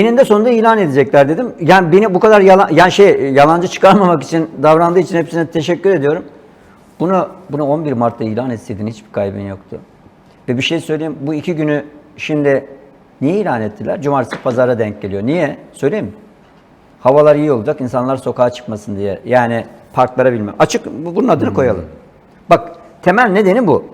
eninde sonunda ilan edecekler dedim. Yani beni bu kadar yalan, yani şey yalancı çıkarmamak için davrandığı için hepsine teşekkür ediyorum. Bunu bunu 11 Mart'ta ilan etseydin hiçbir kaybın yoktu. Ve bir şey söyleyeyim bu iki günü şimdi niye ilan ettiler? Cumartesi pazara denk geliyor. Niye? Söyleyeyim mi? Havalar iyi olacak, insanlar sokağa çıkmasın diye. Yani parklara bilmem. Açık, bu- bunun adını koyalım. Bak, temel nedeni bu.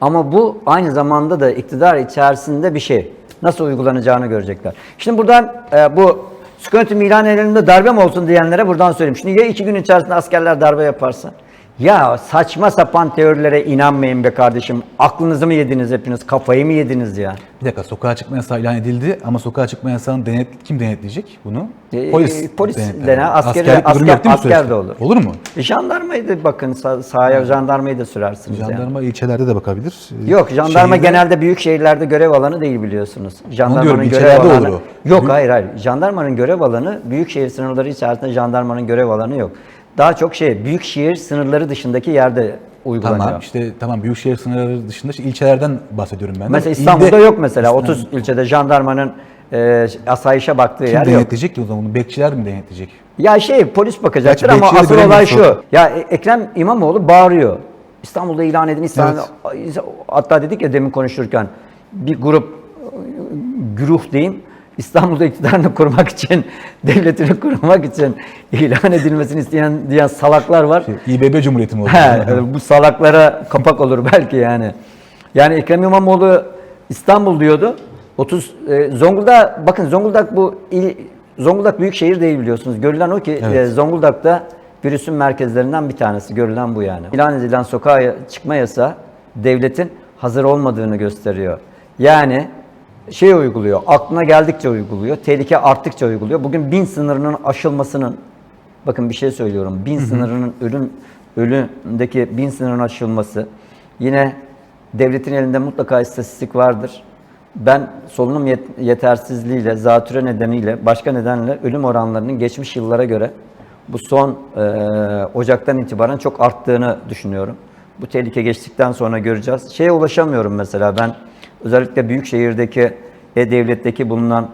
Ama bu aynı zamanda da iktidar içerisinde bir şey. Nasıl uygulanacağını görecekler. Şimdi buradan e, bu sükunetim ilan edelimde darbe mi olsun diyenlere buradan söyleyeyim. Şimdi ya iki gün içerisinde askerler darbe yaparsa? Ya saçma sapan teorilere inanmayın be kardeşim. Aklınızı mı yediniz hepiniz? Kafayı mı yediniz ya? Bir dakika sokağa çıkma yasağı ilan edildi ama sokağa çıkma yasağını denet, kim denetleyecek bunu? Ee, Polis. polis denetler. durum asker- mi asker süreçte? de olur. Olur mu? Jandarmayı da bakın sah- sahaya jandarmayı da sürersiniz yani. Jandarma ilçelerde de bakabilir. Ee, Yok jandarma Şehirde- genelde büyük şehirlerde görev alanı değil biliyorsunuz. Jandarmanın diyorum, görev alanı olur Yok hayır hayır. Jandarmanın görev alanı büyük şehir sınırları içerisinde jandarmanın görev alanı yok. Daha çok şey büyük şehir sınırları dışındaki yerde uygulanıyor. Tamam işte tamam büyükşehir sınırları dışında işte ilçelerden bahsediyorum ben. de. Mesela İlde İstanbul'da yok mesela 30 ilçede jandarmanın e, asayişe baktığı Kim yer yok. denetleyecek ki o zaman bunu bekçiler mi denetleyecek? Ya şey polis bakacaktır Gerçi ama asıl olay şu. Ya E- Ekrem İmamoğlu bağırıyor. İstanbul'da ilan edin İstanbul'da. Hatta dedik ya demin konuşurken bir grup güruh diyeyim İstanbul'da iktidarını kurmak için, devletini kurmak için ilan edilmesini isteyen diyen salaklar var. Şey, İBB Cumhuriyeti mi oldu? He, bu salaklara kapak olur belki yani. Yani Ekrem İmamoğlu İstanbul diyordu. 30 e, Zonguldak bakın Zonguldak bu il, Zonguldak büyük şehir değil biliyorsunuz. Görülen o ki Evet. e, Zonguldak'ta virüsün merkezlerinden bir tanesi görülen bu yani. İlan edilen sokağa çıkma yasağı devletin hazır olmadığını gösteriyor. Yani şey uyguluyor, aklına geldikçe uyguluyor, tehlike arttıkça uyguluyor. Bugün bin sınırının aşılmasının Bakın bir şey söylüyorum. Bin sınırının ölüm ölümdeki bin sınırının aşılması. Yine devletin elinde mutlaka istatistik vardır. Ben solunum yet- yetersizliğiyle, zatüre nedeniyle, başka nedenle ölüm oranlarının geçmiş yıllara göre bu son e, Ocak'tan itibaren çok arttığını düşünüyorum. Bu tehlike geçtikten sonra göreceğiz. Şeye ulaşamıyorum mesela ben özellikle büyük şehirdeki e-devletteki bulunan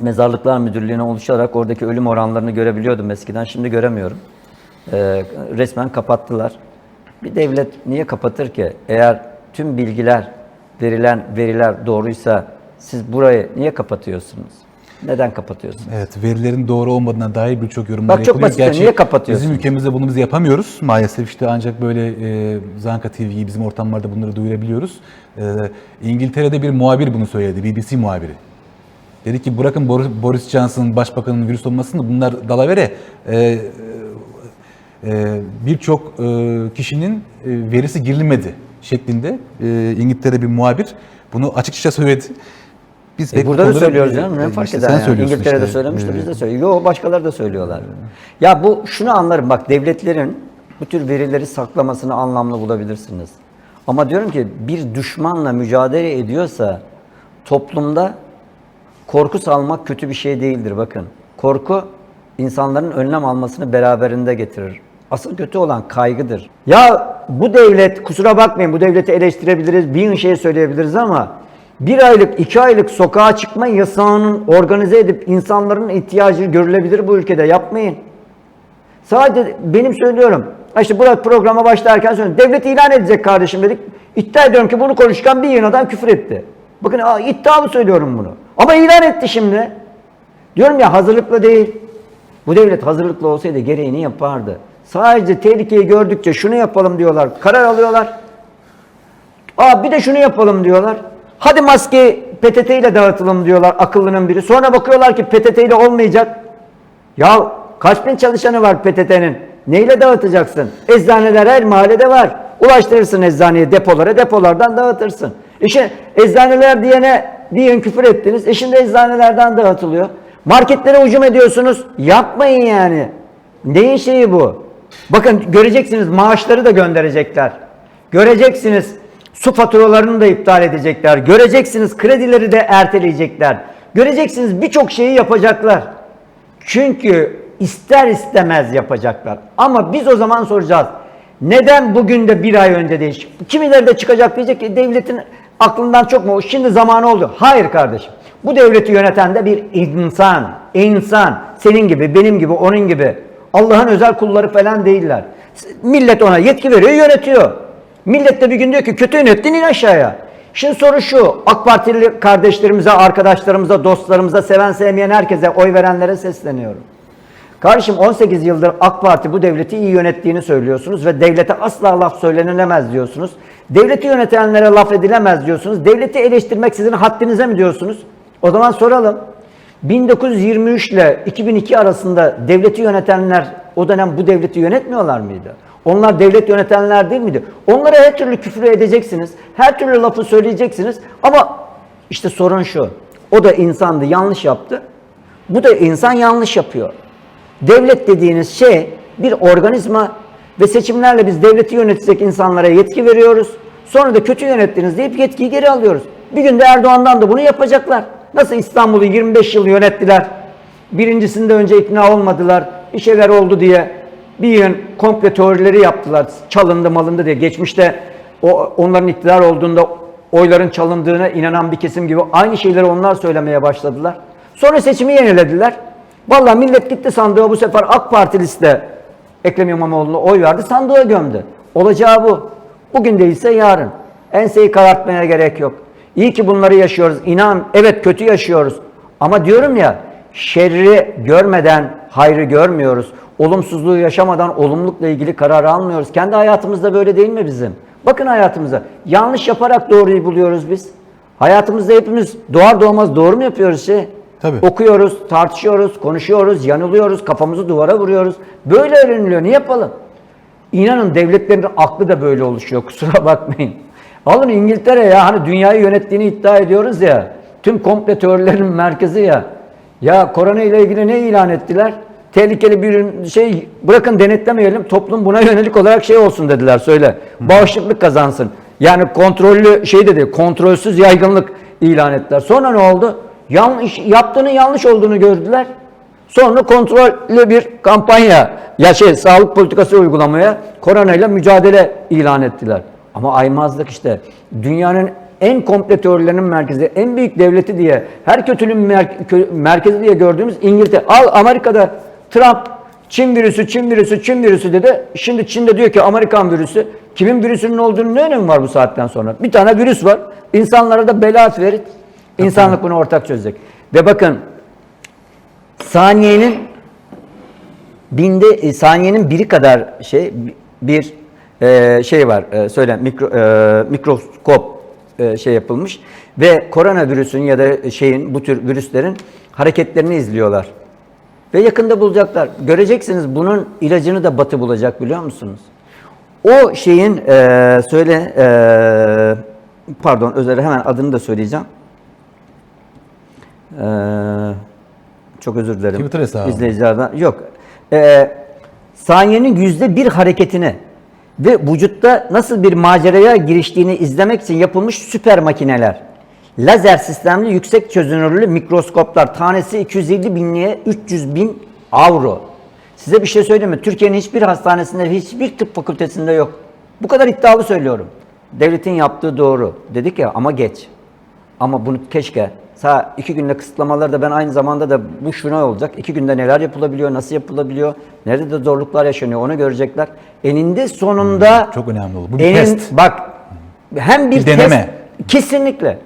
Mezarlıklar Müdürlüğü'ne oluşarak oradaki ölüm oranlarını görebiliyordum eskiden. Şimdi göremiyorum. Ee, resmen kapattılar. Bir devlet niye kapatır ki? Eğer tüm bilgiler, verilen veriler doğruysa siz burayı niye kapatıyorsunuz? Neden kapatıyorsunuz? Evet, verilerin doğru olmadığına dair birçok yorumlar Bak çok yapılıyor. basit, Gerçi niye kapatıyorsunuz? Bizim ülkemizde bunu biz yapamıyoruz. Maalesef işte ancak böyle e, Zanka TV gibi bizim ortamlarda bunları duyurabiliyoruz. E, İngiltere'de bir muhabir bunu söyledi, BBC muhabiri. Dedi ki bırakın Boris, Boris Johnson'ın başbakanın virüs olmasını bunlar dalavere e, e, birçok e, kişinin e, verisi girilmedi şeklinde e, İngiltere'de bir muhabir bunu açıkça söyledi. Biz E burada da söylüyoruz canım. Ne fark işte eder sen yani? söylüyorsun İngiltere'de işte. söylemişti, biz de söylüyoruz. Yo başkaları da söylüyorlar. Ya bu şunu anlarım bak devletlerin bu tür verileri saklamasını anlamlı bulabilirsiniz. Ama diyorum ki bir düşmanla mücadele ediyorsa toplumda korku salmak kötü bir şey değildir bakın. Korku insanların önlem almasını beraberinde getirir. Asıl kötü olan kaygıdır. Ya bu devlet kusura bakmayın bu devleti eleştirebiliriz, bin şey söyleyebiliriz ama bir aylık, iki aylık sokağa çıkma yasağının organize edip insanların ihtiyacı görülebilir bu ülkede. Yapmayın. Sadece benim söylüyorum. İşte burada programa başlarken söylüyorum. Devlet ilan edecek kardeşim dedik. İddia ediyorum ki bunu konuşurken bir yığın adam küfür etti. Bakın aa, iddialı söylüyorum bunu. Ama ilan etti şimdi. Diyorum ya hazırlıklı değil. Bu devlet hazırlıklı olsaydı gereğini yapardı. Sadece tehlikeyi gördükçe şunu yapalım diyorlar. Karar alıyorlar. Aa bir de şunu yapalım diyorlar. Hadi maske PTT ile dağıtalım diyorlar akıllının biri. Sonra bakıyorlar ki PTT ile olmayacak. Ya kaç bin çalışanı var PTT'nin? Neyle dağıtacaksın? Eczaneler her mahallede var. Ulaştırırsın eczaneye depolara, depolardan dağıtırsın. İşte eczaneler diyene diyen küfür ettiniz. E şimdi eczanelerden dağıtılıyor. Marketlere hücum ediyorsunuz. Yapmayın yani. Neyin şeyi bu? Bakın göreceksiniz maaşları da gönderecekler. Göreceksiniz su faturalarını da iptal edecekler. Göreceksiniz kredileri de erteleyecekler. Göreceksiniz birçok şeyi yapacaklar. Çünkü ister istemez yapacaklar. Ama biz o zaman soracağız. Neden bugün de bir ay önce değil? Kimileri de çıkacak diyecek ki devletin aklından çok mu? Şimdi zamanı oldu. Hayır kardeşim. Bu devleti yöneten de bir insan. İnsan. Senin gibi, benim gibi, onun gibi. Allah'ın özel kulları falan değiller. Millet ona yetki veriyor, yönetiyor. Millet de bir gün diyor ki kötü yönettin in aşağıya. Şimdi soru şu, AK Partili kardeşlerimize, arkadaşlarımıza, dostlarımıza, seven sevmeyen herkese, oy verenlere sesleniyorum. Kardeşim 18 yıldır AK Parti bu devleti iyi yönettiğini söylüyorsunuz ve devlete asla laf söylenilemez diyorsunuz. Devleti yönetenlere laf edilemez diyorsunuz. Devleti eleştirmek sizin haddinize mi diyorsunuz? O zaman soralım. 1923 ile 2002 arasında devleti yönetenler o dönem bu devleti yönetmiyorlar mıydı? Onlar devlet yönetenler değil miydi? Onlara her türlü küfür edeceksiniz. Her türlü lafı söyleyeceksiniz. Ama işte sorun şu. O da insandı, yanlış yaptı. Bu da insan yanlış yapıyor. Devlet dediğiniz şey bir organizma ve seçimlerle biz devleti yönetsek insanlara yetki veriyoruz. Sonra da kötü yönettiniz deyip yetkiyi geri alıyoruz. Bir günde Erdoğan'dan da bunu yapacaklar. Nasıl İstanbul'u 25 yıl yönettiler. Birincisinde önce ikna olmadılar. Bir şeyler oldu diye bir yığın komple teorileri yaptılar. Çalındı malındı diye. Geçmişte o, onların iktidar olduğunda oyların çalındığına inanan bir kesim gibi aynı şeyleri onlar söylemeye başladılar. Sonra seçimi yenilediler. Vallahi millet gitti sandığa bu sefer AK Partilisi de Ekrem İmamoğlu'na oy verdi. Sandığa gömdü. Olacağı bu. Bugün değilse yarın. Enseyi karartmaya gerek yok. İyi ki bunları yaşıyoruz. İnan evet kötü yaşıyoruz. Ama diyorum ya şerri görmeden hayrı görmüyoruz. Olumsuzluğu yaşamadan olumlulukla ilgili karar almıyoruz. Kendi hayatımızda böyle değil mi bizim? Bakın hayatımıza. Yanlış yaparak doğruyu buluyoruz biz. Hayatımızda hepimiz doğar doğmaz doğru mu yapıyoruz şey? Tabii. Okuyoruz, tartışıyoruz, konuşuyoruz, yanılıyoruz, kafamızı duvara vuruyoruz. Böyle öğreniliyor. Ne yapalım? İnanın devletlerin aklı da böyle oluşuyor. Kusura bakmayın. Alın İngiltere ya hani dünyayı yönettiğini iddia ediyoruz ya. Tüm komple teorilerin merkezi ya. Ya korona ile ilgili ne ilan ettiler? Tehlikeli bir şey bırakın denetlemeyelim. Toplum buna yönelik olarak şey olsun dediler söyle. Bağışıklık kazansın. Yani kontrollü şey dedi, kontrolsüz yaygınlık ilan ettiler. Sonra ne oldu? Yanlış yaptığının yanlış olduğunu gördüler. Sonra kontrollü bir kampanya ya şey sağlık politikası uygulamaya koronayla mücadele ilan ettiler. Ama aymazlık işte dünyanın en komple teorilerinin merkezi, en büyük devleti diye, her kötülüğün mer- kö- merkezi diye gördüğümüz İngiltere. Al Amerika'da Trump Çin virüsü, Çin virüsü, Çin virüsü dedi. Şimdi Çin'de diyor ki Amerikan virüsü. Kimin virüsünün olduğunu ne önemi var bu saatten sonra? Bir tane virüs var. İnsanlara da bela verit. İnsanlık bunu ortak çözecek. Ve bakın saniyenin binde e, saniyenin biri kadar şey bir e, şey var e, söyle mikro, e, mikroskop e, şey yapılmış ve koronavirüsün ya da şeyin bu tür virüslerin hareketlerini izliyorlar. Ve yakında bulacaklar. Göreceksiniz bunun ilacını da Batı bulacak biliyor musunuz? O şeyin e, söyle e, pardon özür hemen adını da söyleyeceğim. E, çok özür dilerim. Twitter hesabı. İzleyicilerden. Yok. E, saniyenin yüzde bir hareketini ve vücutta nasıl bir maceraya giriştiğini izlemek için yapılmış süper makineler. Lazer sistemli yüksek çözünürlü mikroskoplar tanesi 250 binliğe 300 bin avro. Size bir şey söyleyeyim mi? Türkiye'nin hiçbir hastanesinde, hiçbir tıp fakültesinde yok. Bu kadar iddialı söylüyorum. Devletin yaptığı doğru. Dedik ya ama geç. Ama bunu keşke Sa iki günde kısıtlamaları da ben aynı zamanda da bu şuna olacak. İki günde neler yapılabiliyor, nasıl yapılabiliyor, nerede de zorluklar yaşanıyor onu görecekler. Eninde sonunda Hmm, çok önemli oldu. Bu bir enin- test. Bak hem bir, Bir deneme. test kesinlikle.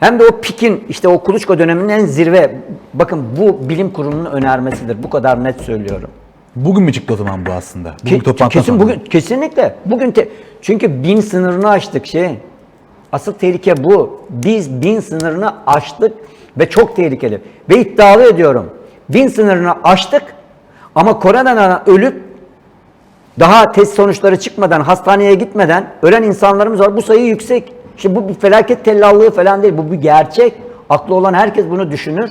Hem de o pikin işte o kuluçka döneminin en zirve. Bakın bu bilim kurulunun önermesidir. Bu kadar net söylüyorum. Bugün mü çıktı o zaman bu aslında? Bugün Ke- kesin sonra. bugün kesinlikle. Bugün te- çünkü bin sınırını aştık şey. Asıl tehlike bu. Biz bin sınırını aştık ve çok tehlikeli. Ve iddialı ediyorum. Bin sınırını aştık ama koronadan ölüp daha test sonuçları çıkmadan, hastaneye gitmeden ölen insanlarımız var. Bu sayı yüksek. Şimdi bu bir felaket tellallığı falan değil. Bu bir gerçek. Aklı olan herkes bunu düşünür.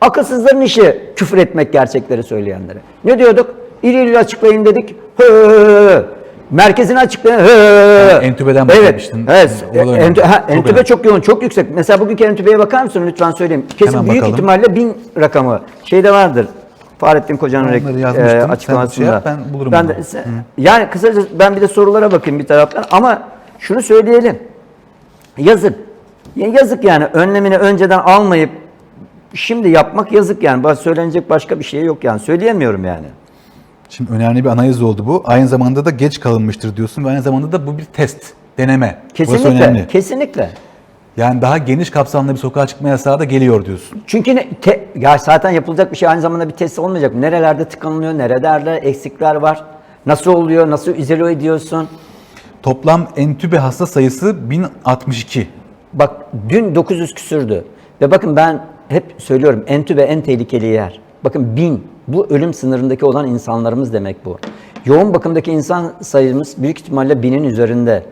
Akılsızların işi küfür etmek gerçekleri söyleyenlere. Ne diyorduk? İri iri açıklayın dedik. Hı, hı, hı. Merkezini açıklayın. Hı, entübeden evet. bahsetmiştin. Evet. Önemli. Entü, ha, Çok entübe önemli. çok yoğun, çok yüksek. Mesela bugünkü entübeye bakar mısın lütfen söyleyeyim. Kesin Hemen büyük bakalım. ihtimalle bin rakamı. Şeyde vardır. Fahrettin Koca'nın e, açıklamasında. şey yap, ben bulurum Ben de, se- yani kısaca ben bir de sorulara bakayım bir taraftan ama şunu söyleyelim. Yazın. Ya yazık yani önlemini önceden almayıp şimdi yapmak yazık yani. Söylenecek başka bir şey yok yani. Söyleyemiyorum yani. Şimdi önemli bir analiz oldu bu. Aynı zamanda da geç kalınmıştır diyorsun ve aynı zamanda da bu bir test, deneme. Burası Kesinlikle. önemli. Kesinlikle. Yani daha geniş kapsamlı bir sokağa çıkma yasağı da geliyor diyorsun. Çünkü ne, te- ya zaten yapılacak bir şey aynı zamanda bir test olmayacak. Nerelerde tıkanılıyor, nerelerde eksikler var, nasıl oluyor, nasıl izole ediyorsun. Toplam entübe hasta sayısı 1062. Bak dün 900 küsürdü. Ve bakın ben hep söylüyorum entübe en tehlikeli yer. Bakın bin. Bu ölüm sınırındaki olan insanlarımız demek bu. Yoğun bakımdaki insan sayımız büyük ihtimalle binin üzerinde.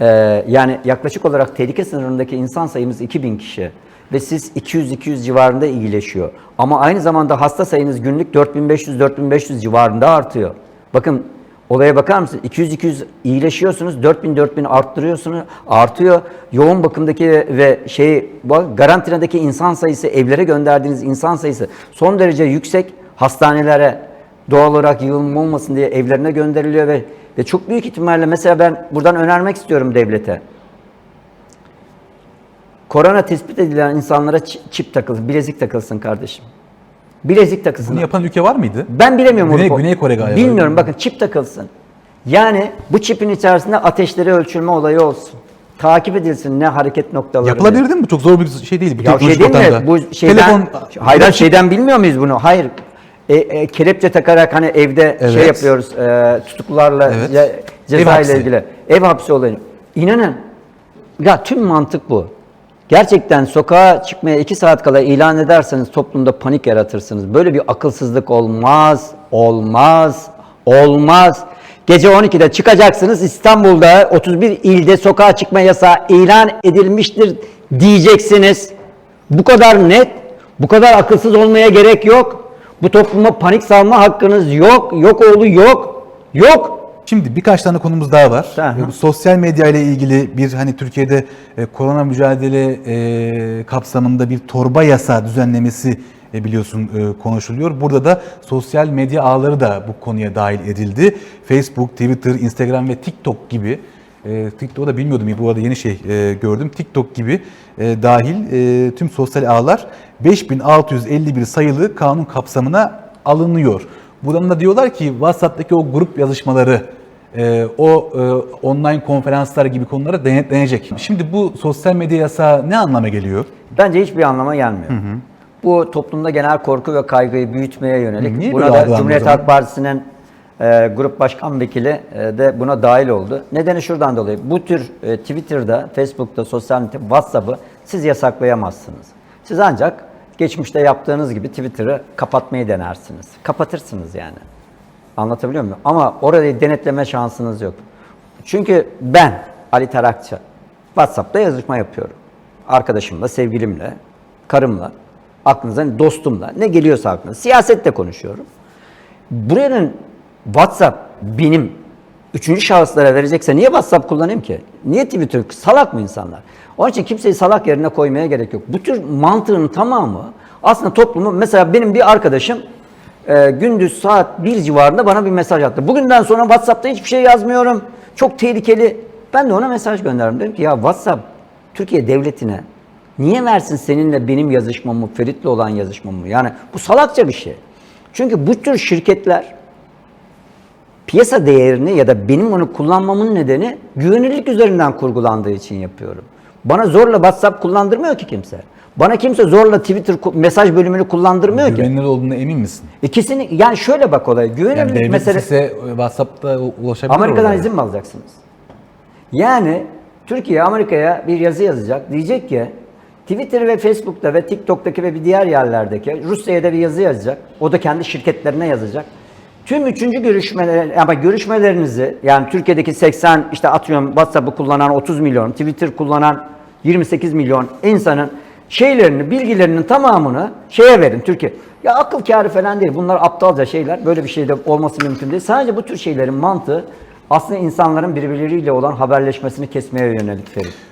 Ee, yani yaklaşık olarak tehlike sınırındaki insan sayımız 2000 kişi. Ve siz 200-200 civarında iyileşiyor. Ama aynı zamanda hasta sayınız günlük 4500-4500 civarında artıyor. Bakın Olaya bakar mısın? 200-200 iyileşiyorsunuz, 4000-4000 arttırıyorsunuz, artıyor. Yoğun bakımdaki ve şey bak, karantinadaki insan sayısı, evlere gönderdiğiniz insan sayısı son derece yüksek. Hastanelere doğal olarak yığılma olmasın diye evlerine gönderiliyor ve ve çok büyük ihtimalle mesela ben buradan önermek istiyorum devlete. Korona tespit edilen insanlara çi- çip takılsın, bilezik takılsın kardeşim. Bilezik takılsın. Bunu yapan ülke var mıydı? Ben bilemiyorum Güney- onu. Güney Kore galiba. Bilmiyorum bakın çip takılsın. Yani bu çipin içerisinde ateşleri ölçülme olayı olsun. Takip edilsin ne hareket noktaları. Yapılabilir değil mi? Bu çok zor bir şey değil. Bu Ya şey değil mi? Bu şeyden, Telefon, hayır, şeyden bilmiyor muyuz bunu? Hayır. E, e, kelepçe takarak hani evde şey Evet. yapıyoruz e, tutuklularla Evet. ce- Ev ceza hapsi. ile ilgili. Ev hapsi olayı. İnanın ya tüm mantık bu. Gerçekten sokağa çıkmaya iki saat kala ilan ederseniz toplumda panik yaratırsınız. Böyle bir akılsızlık olmaz, olmaz, olmaz. Gece 12'de çıkacaksınız İstanbul'da 31 ilde sokağa çıkma yasağı ilan edilmiştir diyeceksiniz. Bu kadar net, bu kadar akılsız olmaya gerek yok. Bu topluma panik salma hakkınız yok, yok oğlu yok, yok. Şimdi birkaç tane konumuz daha var. Aha. Sosyal medya ile ilgili bir hani Türkiye'de e, korona mücadele e, kapsamında bir torba yasa düzenlemesi e, biliyorsun e, konuşuluyor. Burada da sosyal medya ağları da bu konuya dahil edildi. Facebook, Twitter, Instagram ve TikTok gibi e, TikTok'u da bilmiyordum. Bu arada yeni şey e, gördüm. TikTok gibi e, dahil e, tüm sosyal ağlar 5651 sayılı kanun kapsamına alınıyor. Buradan da diyorlar ki WhatsApp'taki o grup yazışmaları, e, o e, online konferanslar gibi konulara denetlenecek. Şimdi bu sosyal medya yasağı ne anlama geliyor? Bence hiçbir anlama gelmiyor. Bu toplumda genel korku ve kaygıyı büyütmeye yönelik. Niye buna böyle da algılandı o Cumhuriyet? Halk Partisi'nin e, grup başkan vekili e, de buna dahil oldu. Nedeni şuradan dolayı. Bu tür e, Twitter'da, Facebook'ta, sosyal medya, WhatsApp'ı siz yasaklayamazsınız. Siz ancak geçmişte yaptığınız gibi Twitter'ı kapatmayı denersiniz. Kapatırsınız yani. Anlatabiliyor muyum? Ama orayı denetleme şansınız yok. Çünkü ben Ali Tarakçı WhatsApp'ta yazışma yapıyorum. Arkadaşımla, sevgilimle, karımla, aklınıza hani dostumla ne geliyorsa aklınıza. Siyasette konuşuyorum. Buranın WhatsApp benim üçüncü şahıslara verecekse niye WhatsApp kullanayım ki? Niye Twitter? Salak mı insanlar? Onun için kimseyi salak yerine koymaya gerek yok. Bu tür mantığın tamamı aslında toplumu mesela benim bir arkadaşım e, gündüz saat 1 civarında bana bir mesaj attı. Bugünden sonra WhatsApp'ta hiçbir şey yazmıyorum. Çok tehlikeli. Ben de ona mesaj gönderdim. Dedim ki ya WhatsApp Türkiye devletine niye versin seninle benim yazışmamı, Ferit'le olan yazışmamı? Yani bu salakça bir şey. Çünkü bu tür şirketler piyasa değerini ya da benim onu kullanmamın nedeni güvenilirlik üzerinden kurgulandığı için yapıyorum. Bana zorla WhatsApp kullandırmıyor ki kimse. Bana kimse zorla Twitter mesaj bölümünü kullandırmıyor ki. Güvenilir olduğuna emin misin? İkisini yani şöyle bak olaya Yani güvenilirlik devlet mesele size WhatsApp'ta ulaşabilir Amerika'dan oralara. izin mi alacaksınız? Yani Türkiye Amerika'ya bir yazı yazacak. Diyecek ki Twitter ve Facebook'ta ve TikTok'taki ve bir diğer yerlerdeki Rusya'ya da bir yazı yazacak. O da kendi şirketlerine yazacak. Tüm üçüncü görüşmeler ama görüşmelerinizi yani Türkiye'deki 80 işte atıyorum WhatsApp'ı kullanan 30 milyon, Twitter kullanan 28 milyon insanın şeylerini, bilgilerinin tamamını şeye verin Türkiye. Ya akıl kârı falan değil. Bunlar aptalca şeyler. Böyle bir şey de olması mümkün değil. Sadece bu tür şeylerin mantığı aslında insanların birbirleriyle olan haberleşmesini kesmeye yönelik Ferit.